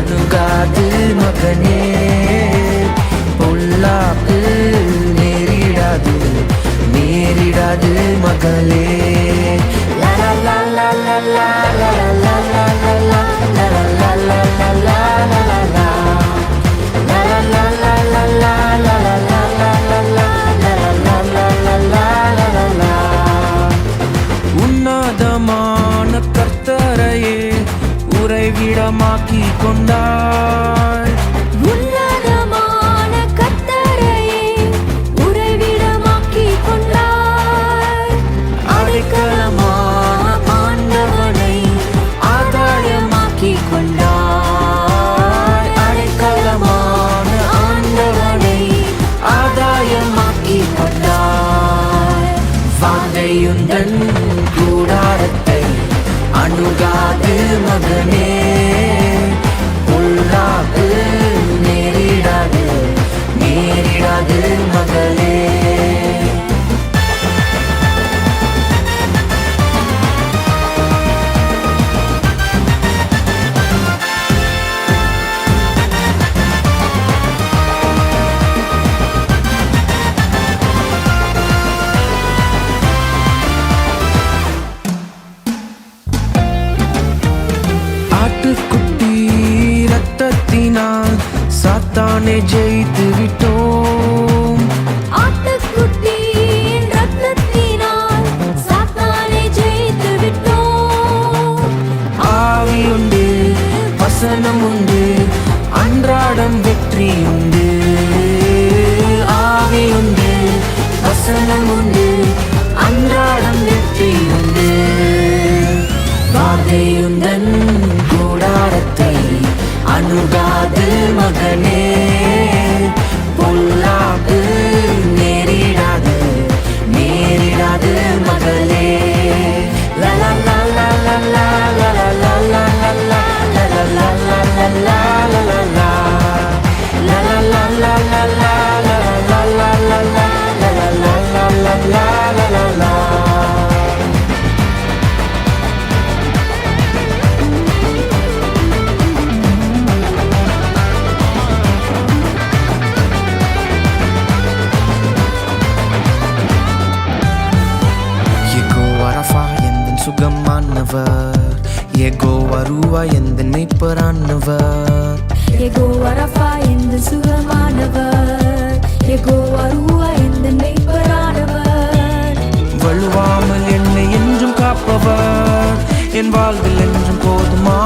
அணுகாது மகனே. பொல்லாப்பு நேரிடாது நேரிடாது மகளே. la la la la மறைவிடமாக்கி கொண்டார் உன்னதமான கத்தரையே உறைவிடமாக்கி கொண்டார் அடைக்கலமான ஆண்டவனை ஆதாயமாக்கி கொண்டார் அடைக்கலமான ஆண்டவனை ஆதாயமாக்கி கொண்டார் வாங்கையுந்தன் கூடாரத்தை அணுகாது மகனே. சாத்தானை ஜெயித்து விட்டோம். ஆட்டுக்குட்டியின் இரத்தத்தினால் சாத்தானை ஜெயித்து விட்டோம். ஆவி உண்டு வசனம் உண்டு அன்றாடம் வெற்றி உண்டு ஆவி உண்டு வசனம் உண்டு அன்றாடம் வெற்றி உண்டு வாதையுந்தன் காது மகளே சுகமானவர். எகோ வருவா எந்த நெய்ப்பரானவர் எகோ வரப்பா எந்த சுகமானவர். எகோ வருவா எந்த நெய்ப்பரானவர் வலுவாமல் என்னை என்றும் காப்பவர். என் வாழ்வில் என்றும் போதுமா?